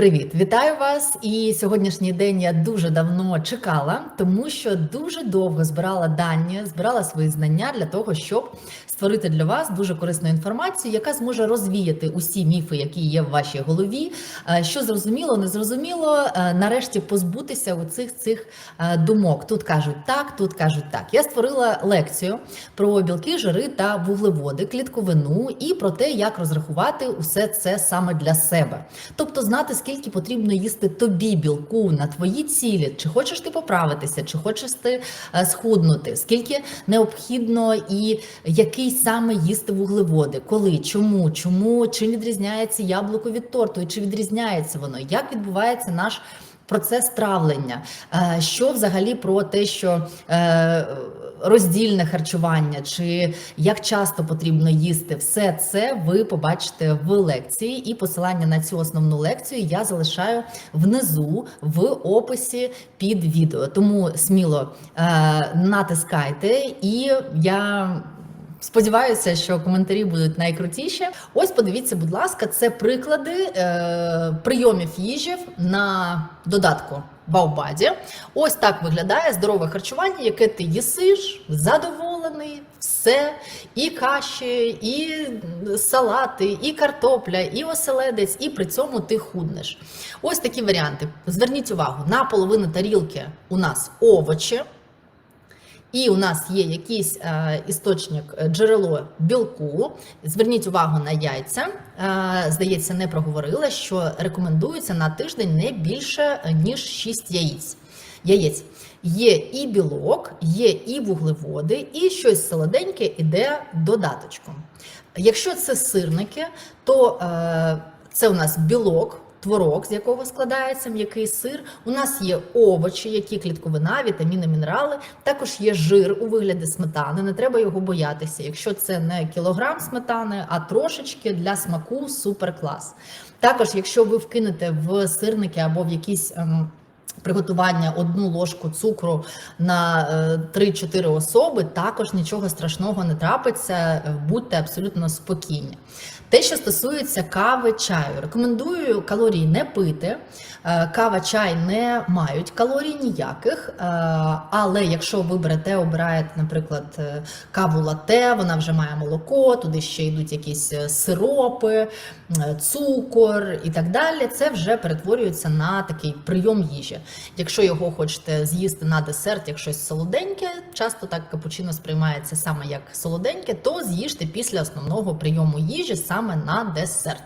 привіт! Вітаю вас! І сьогоднішній день я дуже давно чекала, тому що дуже довго збирала дані, збирала свої знання для того, щоб створити для вас дуже корисну інформацію, яка зможе розвіяти усі міфи, які є в вашій голові. Е, Що зрозуміло, не зрозуміло. е, Нарешті позбутися у цих цих е, думок. Тут кажуть так, тут кажуть так. Я створила лекцію про білки, жири та вуглеводи, клітковину і про те, як розрахувати усе це саме для себе. Тобто знати, скільки потрібно їсти тобі білку на твої цілі, чи хочеш ти поправитися, чи хочеш ти е, схуднути, скільки необхідно і який саме їсти вуглеводи, коли, чому, чому, чим відрізняється яблуко від торту, і чи відрізняється воно, як відбувається наш. Процес травлення, Е, що взагалі про те, що е, роздільне харчування, чи як часто потрібно їсти, все це ви побачите в лекції, і посилання на цю основну лекцію я залишаю внизу в описі під відео. Тому сміло е, натискайте, і я. Сподіваюся, що коментарі будуть найкрутіші. Ось подивіться, будь ласка, це приклади е, прийомів їжі на додатку Баубаді. Ось так виглядає здорове харчування, яке ти їсиш, задоволений, все, і каші, і салати, і картопля, і оселедець, і при цьому ти худнеш. Ось такі варіанти. Зверніть увагу, на половину тарілки у нас овочі. І у нас є якийсь е, істочник е, джерело білку. Зверніть увагу на яйця. Е, здається, не проговорила, що рекомендується на тиждень не більше е, ніж 6 яєць. Яєць є і білок, є і вуглеводи, і щось солоденьке іде додаточком. Якщо це сирники, то е, це у нас білок. Творог, з якого складається м'який сир. У нас є овочі, які клітковина, вітаміни, мінерали. Також є жир у вигляді сметани. Не треба його боятися. Якщо це не кілограм сметани, а трошечки для смаку супер клас. Також, якщо ви вкинете в сирники або в якісь. Ем, Приготування одну ложку цукру на е, 3-4 особи також нічого страшного не трапиться, е, будьте абсолютно спокійні. Те, що стосується кави, чаю, рекомендую калорії не пити. Е, Кава, чай не мають калорій ніяких. е, Але якщо ви берете, обираєте, наприклад, е, каву лате, вона вже має молоко, туди ще йдуть якісь е, сиропи, е, цукор і так далі. Це вже перетворюється на такий прийом їжі. Якщо його хочете з'їсти на десерт, як щось солоденьке, часто так капучино сприймається саме як солоденьке, то з'їжте після основного прийому їжі саме на десерт.